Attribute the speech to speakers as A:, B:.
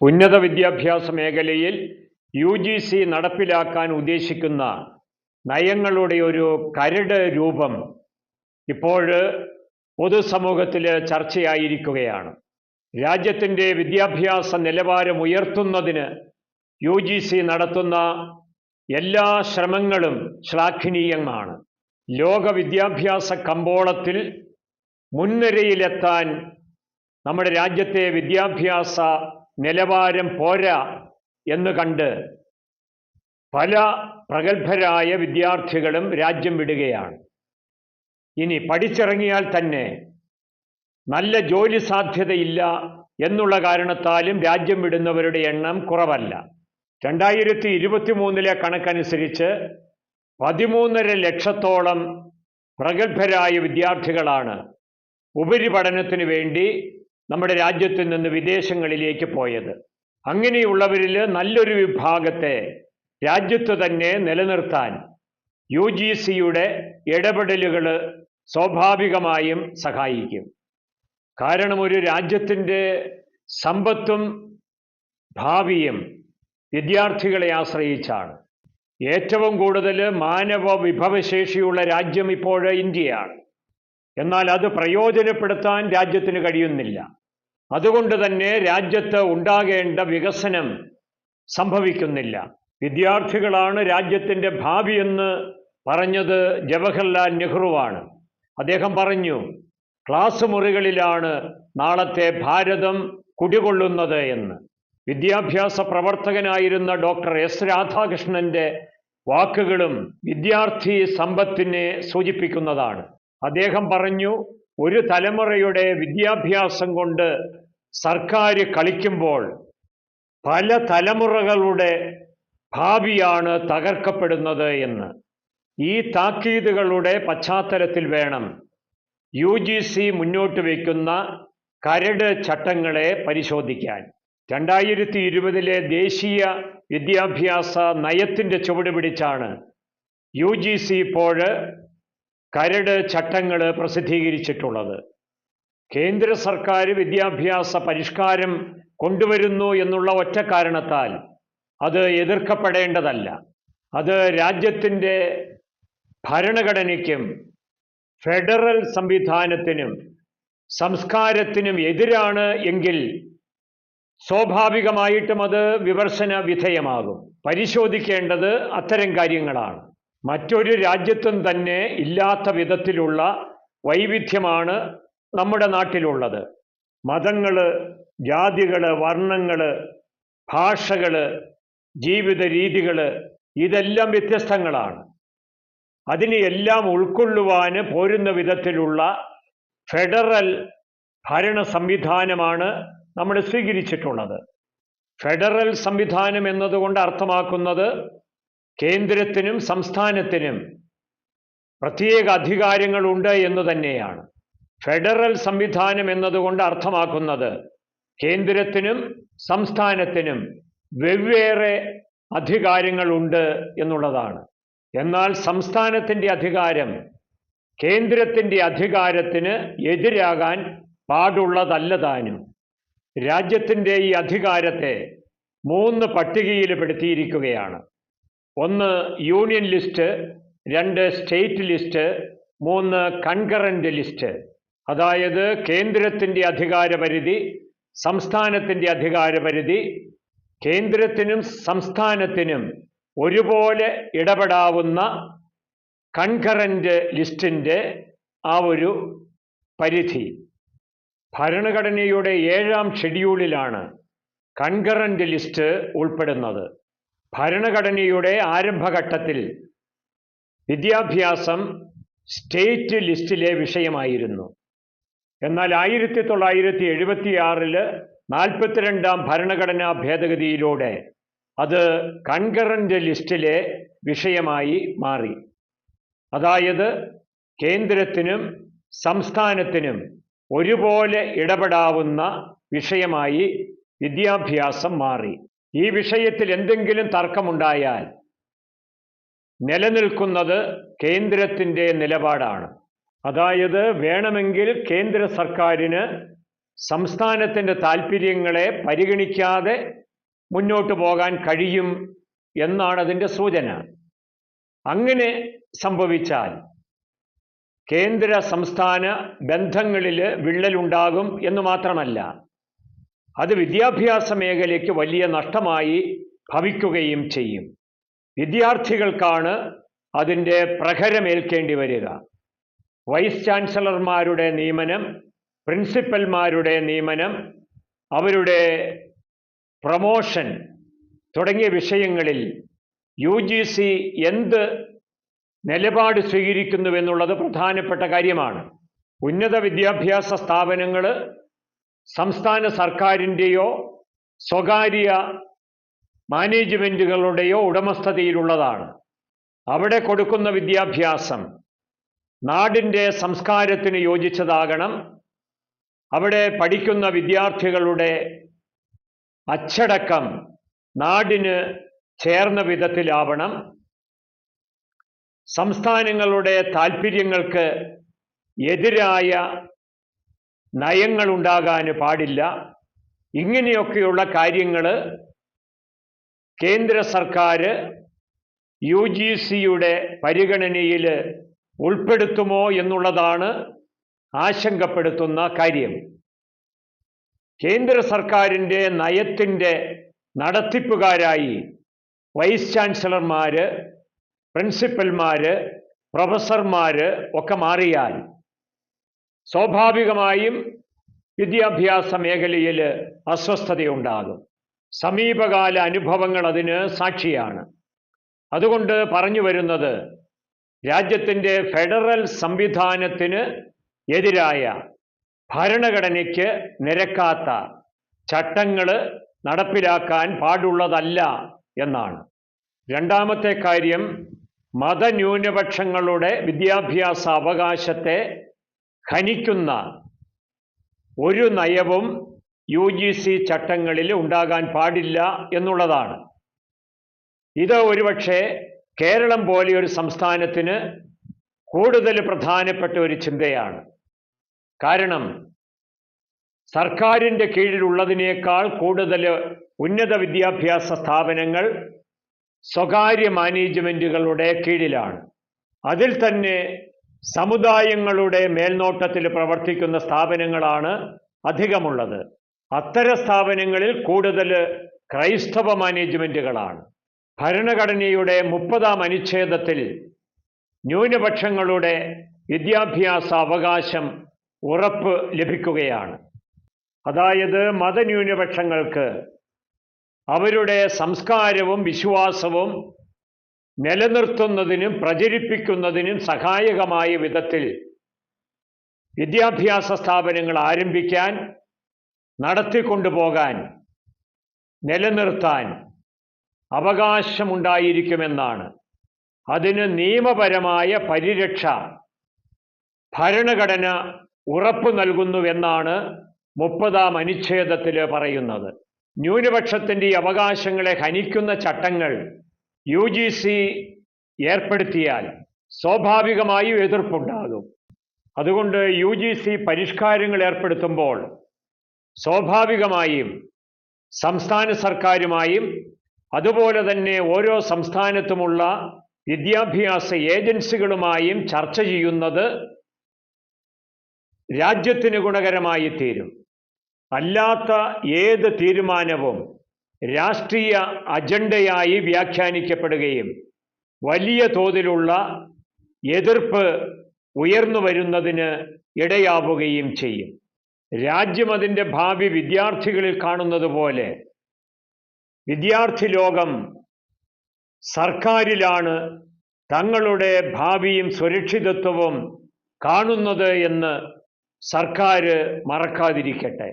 A: ഉന്നത വിദ്യാഭ്യാസ മേഖലയിൽ യു ജി സി നടപ്പിലാക്കാൻ ഉദ്ദേശിക്കുന്ന നയങ്ങളുടെ ഒരു കരട് രൂപം ഇപ്പോൾ പൊതുസമൂഹത്തിൽ ചർച്ചയായിരിക്കുകയാണ്. രാജ്യത്തിന്റെ വിദ്യാഭ്യാസ നിലവാരം ഉയർത്തുന്നതിന് യു ജി സി നടത്തുന്ന എല്ലാ ശ്രമങ്ങളും ശ്ലാഘനീയമാണ്. ലോക വിദ്യാഭ്യാസ കമ്പോളത്തിൽ മുൻനിരയിലെത്താൻ നമ്മുടെ രാജ്യത്തെ വിദ്യാഭ്യാസ നിലവാരം പോരാ എന്ന് കണ്ട് പല പ്രഗത്ഭരായ വിദ്യാർത്ഥികളും രാജ്യം വിടുകയാണ്. ഇനി പഠിച്ചിറങ്ങിയാൽ തന്നെ നല്ല ജോലി സാധ്യതയില്ല എന്നുള്ള കാരണത്താലും രാജ്യം വിടുന്നവരുടെ എണ്ണം കുറവല്ല. രണ്ടായിരത്തി ഇരുപത്തി മൂന്നിലെ കണക്കനുസരിച്ച് പതിമൂന്നര ലക്ഷത്തോളം പ്രഗത്ഭരായ വിദ്യാർത്ഥികളാണ് ഉപരിപഠനത്തിന് വേണ്ടി നമ്മുടെ രാജ്യത്തിൽ നിന്ന് വിദേശങ്ങളിലേക്ക് പോയത്. അങ്ങനെയുള്ളവരിൽ നല്ലൊരു വിഭാഗത്തെ രാജ്യത്ത് തന്നെ നിലനിർത്താൻ യു ജി സിയുടെ ഇടപെടലുകൾ സ്വാഭാവികമായും സഹായിക്കും. കാരണം ഒരു രാജ്യത്തിന്റെ സമ്പത്തും ഭാവിയും വിദ്യാർത്ഥികളെ ആശ്രയിച്ചാണ്. ഏറ്റവും കൂടുതൽ മാനവ വിഭവശേഷിയുള്ള രാജ്യം ഇപ്പോൾ ഇന്ത്യയാണ്. എന്നാൽ അത് പ്രയോജനപ്പെടുത്താൻ രാജ്യത്തിന് കഴിയുന്നില്ല. അതുകൊണ്ട് തന്നെ രാജ്യത്ത് ഉണ്ടാകേണ്ട വികസനം സംഭവിക്കുന്നില്ല. വിദ്യാർത്ഥികളാണ് രാജ്യത്തിന്റെ ഭാവി എന്ന് പറഞ്ഞത് ജവഹർലാൽ നെഹ്റുവാണ്. അദ്ദേഹം പറഞ്ഞു ക്ലാസ് മുറികളിലാണ് നാളത്തെ ഭാരതം കുടികൊള്ളുന്നത് എന്ന്. വിദ്യാഭ്യാസ പ്രവർത്തകനായിരുന്ന ഡോക്ടർ എസ് രാധാകൃഷ്ണന്റെ വാക്കുകളും വിദ്യാർത്ഥി സമ്പത്തിനെ സൂചിപ്പിക്കുന്നതാണ്. അദ്ദേഹം പറഞ്ഞു ഒരു തലമുറയുടെ വിദ്യാഭ്യാസം കൊണ്ട് സർക്കാർ കളിക്കുമ്പോൾ പല തലമുറകളുടെ ഭാവിയാണ് തകർക്കപ്പെടുന്നത് എന്ന്. ഈ താക്കീതുകളുടെ പശ്ചാത്തലത്തിൽ വേണം യു ജി സി മുന്നോട്ട് വയ്ക്കുന്ന കരട് ചട്ടങ്ങളെ പരിശോധിക്കാൻ. രണ്ടായിരത്തി ഇരുപതിലെ ദേശീയ വിദ്യാഭ്യാസ നയത്തിന്റെ ചുവട് പിടിച്ചാണ് യു ജി സി ഇപ്പോൾ കരട് ചട്ടങ്ങൾ പ്രസിദ്ധീകരിച്ചിട്ടുള്ളത്. കേന്ദ്ര സർക്കാർ വിദ്യാഭ്യാസ പരിഷ്കാരം കൊണ്ടുവരുന്നു എന്നുള്ള ഒറ്റ കാരണത്താൽ അത് എതിർക്കപ്പെടേണ്ടതല്ല. അത് രാജ്യത്തിന്റെ ഭരണഘടനയ്ക്കും ഫെഡറൽ സംവിധാനത്തിനും സംസ്കാരത്തിനും എതിരാണ് എങ്കിൽ സ്വാഭാവികമായിട്ടും അത് വിമർശന വിധേയമാകും. പരിശോധിക്കേണ്ടത് അത്തരം കാര്യങ്ങളാണ്. മറ്റൊരു രാജ്യത്തും തന്നെ ഇല്ലാത്ത വിധത്തിലുള്ള വൈവിധ്യമാണ് നമ്മുടെ നാട്ടിലുള്ളത്. മതങ്ങൾ ജാതികൾ വർണങ്ങൾ ഭാഷകൾ ജീവിത രീതികൾ ഇതെല്ലാം വ്യത്യസ്തങ്ങളാണ്. അതിനെ എല്ലാം ഉൾക്കൊള്ളുവാന് പോരുന്ന വിധത്തിലുള്ള ഫെഡറൽ ഭരണ സംവിധാനമാണ് നമ്മൾ സ്വീകരിച്ചിട്ടുള്ളത്. ഫെഡറൽ സംവിധാനം എന്നതുകൊണ്ട് അർത്ഥമാക്കുന്നത് കേന്ദ്രത്തിനും സംസ്ഥാനത്തിനും പ്രത്യേക അധികാരങ്ങളുണ്ട് എന്ന് തന്നെയാണ്. ഫെഡറൽ സംവിധാനം എന്നതുകൊണ്ട് അർത്ഥമാക്കുന്നത് കേന്ദ്രത്തിനും സംസ്ഥാനത്തിനും വെവ്വേറെ അധികാരങ്ങളുണ്ട് എന്നുള്ളതാണ്. എന്നാൽ സംസ്ഥാനത്തിന്റെ അധികാരം കേന്ദ്രത്തിന്റെ അധികാരത്തിന് എതിരാകാൻ പാടുള്ളതല്ല താനും രാജ്യത്തിന്റെ ഈ അധികാരത്തെ മൂന്ന് പട്ടികയിൽ പെടുത്തിയിരിക്കുകയാണ്. ഒന്ന് യൂണിയൻ ലിസ്റ്റ് രണ്ട് സ്റ്റേറ്റ് ലിസ്റ്റ് മൂന്ന് കൺകറന്റ് ലിസ്റ്റ് അതായത് കേന്ദ്രത്തിന്റെ അധികാരപരിധി സംസ്ഥാനത്തിന്റെ അധികാരപരിധി കേന്ദ്രത്തിനും സംസ്ഥാനത്തിനും ഒരുപോലെ ഇടപെടാവുന്ന കൺകറന്റ് ലിസ്റ്റിന്റെ ആ ഒരു പരിധി. ഭരണഘടനയുടെ ഏഴാം ഷെഡ്യൂളിലാണ് കൺകറന്റ് ലിസ്റ്റ് ഉൾപ്പെടുന്നത്. ഭരണഘടനയുടെ ആരംഭഘട്ടത്തിൽ വിദ്യാഭ്യാസം സ്റ്റേറ്റ് ലിസ്റ്റിലെ വിഷയമായിരുന്നു. എന്നാൽ ആയിരത്തി തൊള്ളായിരത്തി എഴുപത്തിയാറിൽ നാൽപ്പത്തിരണ്ടാം ഭരണഘടനാ ഭേദഗതിയിലൂടെ അത് കൺകറന്റ് ലിസ്റ്റിലെ വിഷയമായി മാറി. അതായത് കേന്ദ്രത്തിനും സംസ്ഥാനത്തിനും ഒരുപോലെ ഇടപെടാവുന്ന വിഷയമായി വിദ്യാഭ്യാസം മാറി. ഈ വിഷയത്തിൽ എന്തെങ്കിലും തർക്കമുണ്ടായാൽ നിലനിൽക്കുന്നത് കേന്ദ്രത്തിന്റെ നിലപാടാണ്. അതായത് വേണമെങ്കിൽ കേന്ദ്ര സർക്കാരിന് സംസ്ഥാനത്തിന്റെ താല്പര്യങ്ങളെ പരിഗണിക്കാതെ മുന്നോട്ട് പോകാൻ കഴിയും എന്നാണ് അതിന്റെ സൂചന. അങ്ങനെ സംഭവിച്ചാൽ കേന്ദ്ര സംസ്ഥാന ബന്ധങ്ങളിൽ വിള്ളലുണ്ടാകും എന്ന് മാത്രമല്ല അത് വിദ്യാഭ്യാസ മേഖലയ്ക്ക് വലിയ നഷ്ടമായി ഭവിക്കുകയും ചെയ്യും. വിദ്യാർത്ഥികൾക്കാണ് അതിന്റെ പ്രഹരമേൽക്കേണ്ടി വരിക. വൈസ് ചാൻസലർമാരുടെ നിയമനം പ്രിൻസിപ്പൽമാരുടെ നിയമനം അവരുടെ പ്രമോഷൻ തുടങ്ങിയ വിഷയങ്ങളിൽ യു ജി സി എന്ത് നിലപാട് സ്വീകരിക്കുന്നുവെന്നുള്ളത് പ്രധാനപ്പെട്ട കാര്യമാണ്. ഉന്നത വിദ്യാഭ്യാസ സ്ഥാപനങ്ങൾ സംസ്ഥാന സർക്കാരിന്റെയോ സ്വകാര്യ മാനേജ്മെന്റുകളുടെയോ ഉടമസ്ഥതയിലുള്ളതാണ്. അവിടെ കൊടുക്കുന്ന വിദ്യാഭ്യാസം നാടിന്റെ സംസ്കാരത്തിന് യോജിച്ചതാകണം. അവിടെ പഠിക്കുന്ന വിദ്യാർത്ഥികളുടെ അച്ചടക്കം നാടിന് ചേർന്ന വിധത്തിലാവണം. സംസ്ഥാനങ്ങളുടെ താൽപ്പര്യങ്ങൾക്ക് എതിരായ നയങ്ങളുണ്ടാകാൻ പാടില്ല. ഇങ്ങനെയൊക്കെയുള്ള കാര്യങ്ങൾ കേന്ദ്ര സർക്കാർ യു ജി സിയുടെ പരിഗണനയിൽ ഉൾപ്പെടുത്തുമോ എന്നുള്ളതാണ് ആശങ്കപ്പെടുത്തുന്ന കാര്യം. കേന്ദ്ര സർക്കാരിന്റെ നയത്തിന്റെ നടത്തിപ്പുകാരായി വൈസ് ചാൻസലർമാർ പ്രിൻസിപ്പൽമാർ പ്രൊഫസർമാർ ഒക്കെ മാറിയാൽ സ്വാഭാവികമായും വിദ്യാഭ്യാസ മേഖലയിൽ അസ്വസ്ഥതയുണ്ടാകും. സമീപകാല അനുഭവങ്ങൾ അതിന് സാക്ഷിയാണ്. അതുകൊണ്ട് പറഞ്ഞു വരുന്നത് രാജ്യത്തിന്റെ ഫെഡറൽ സംവിധാനത്തിന് എതിരായ ഭരണഘടനയ്ക്ക് നിരക്കാത്ത ചട്ടങ്ങൾ നടപ്പിലാക്കാൻ പാടുള്ളതല്ല എന്നാണ്. രണ്ടാമത്തെ കാര്യം മതന്യൂനപക്ഷങ്ങളുടെ വിദ്യാഭ്യാസ അവകാശത്തെ ഖനിക്കുന്ന ഒരു നയവും യു ജി സി ചട്ടങ്ങളിൽ ഉണ്ടാകാൻ പാടില്ല എന്നുള്ളതാണ്. ഇത് ഒരുപക്ഷെ കേരളം പോലെ ഒരു സംസ്ഥാനത്തിന് കൂടുതൽ പ്രധാനപ്പെട്ട ഒരു ചിന്തയാണ്. കാരണം സർക്കാരിന്റെ കീഴിലുള്ളതിനേക്കാൾ കൂടുതൽ ഉന്നത വിദ്യാഭ്യാസ സ്ഥാപനങ്ങൾ സ്വകാര്യ മാനേജ്മെന്റുകളുടെ കീഴിലാണ്. അതിൽ തന്നെ സമുദായങ്ങളുടെ മേൽനോട്ടത്തിൽ പ്രവർത്തിക്കുന്ന സ്ഥാപനങ്ങളാണ് അധികമുള്ളത്. അത്തരം സ്ഥാപനങ്ങളിൽ കൂടുതൽ ക്രൈസ്തവ മാനേജ്മെന്റുകളാണ് ഭരണഘടനയുടെ മുപ്പതാം അനുച്ഛേദത്തിൽ ന്യൂനപക്ഷങ്ങളുടെ വിദ്യാഭ്യാസ അവകാശം ഉറപ്പ് ലഭിക്കുകയാണ്. അതായത് മതന്യൂനപക്ഷങ്ങൾക്ക് അവരുടെ സംസ്കാരവും വിശ്വാസവും നിലനിർത്തുന്നതിനും പ്രചരിപ്പിക്കുന്നതിനും സഹായകമായ വിധത്തിൽ വിദ്യാഭ്യാസ സ്ഥാപനങ്ങൾ ആരംഭിക്കാൻ നടത്തിക്കൊണ്ടുപോകാൻ നിലനിർത്താൻ അവകാശമുണ്ടായിരിക്കുമെന്നാണ്. അതിന് നിയമപരമായ പരിരക്ഷ ഭരണഘടന ഉറപ്പു നൽകുന്നുവെന്നാണ് മുപ്പതാം അനുച്ഛേദത്തിൽ പറയുന്നത്. ന്യൂനപക്ഷത്തിന്റെ അവകാശങ്ങളെ ഹനിക്കുന്ന ചട്ടങ്ങൾ യു ജി സി ഏർപ്പെടുത്തിയാൽ സ്വാഭാവികമായും എതിർപ്പുണ്ടാകും. അതുകൊണ്ട് യു ജി സി പരിഷ്കാരങ്ങൾ ഏർപ്പെടുത്തുമ്പോൾ സ്വാഭാവികമായും സംസ്ഥാന സർക്കാരുമായും അതുപോലെ തന്നെ ഓരോ സംസ്ഥാനത്തുമുള്ള വിദ്യാഭ്യാസ ഏജൻസികളുമായും ചർച്ച ചെയ്യുന്നത് രാജ്യത്തിന് ഗുണകരമായി തീരും. അല്ലാത്ത ഏത് തീരുമാനവും രാഷ്ട്രീയ അജണ്ടയായി വ്യാഖ്യാനിക്കപ്പെടുകയും വലിയ തോതിലുള്ള എതിർപ്പ് ഉയർന്നു വരുന്നതിന് ഇടയാവുകയും ചെയ്യും. രാജ്യം അതിന്റെ ഭാവി വിദ്യാർത്ഥികളിൽ കാണുന്നത് പോലെ വിദ്യാർത്ഥി ലോകം സർക്കാരിലാണ് തങ്ങളുടെ ഭാവിയും സുരക്ഷിതത്വവും കാണുന്നത് എന്ന് സർക്കാർ മറക്കാതിരിക്കട്ടെ.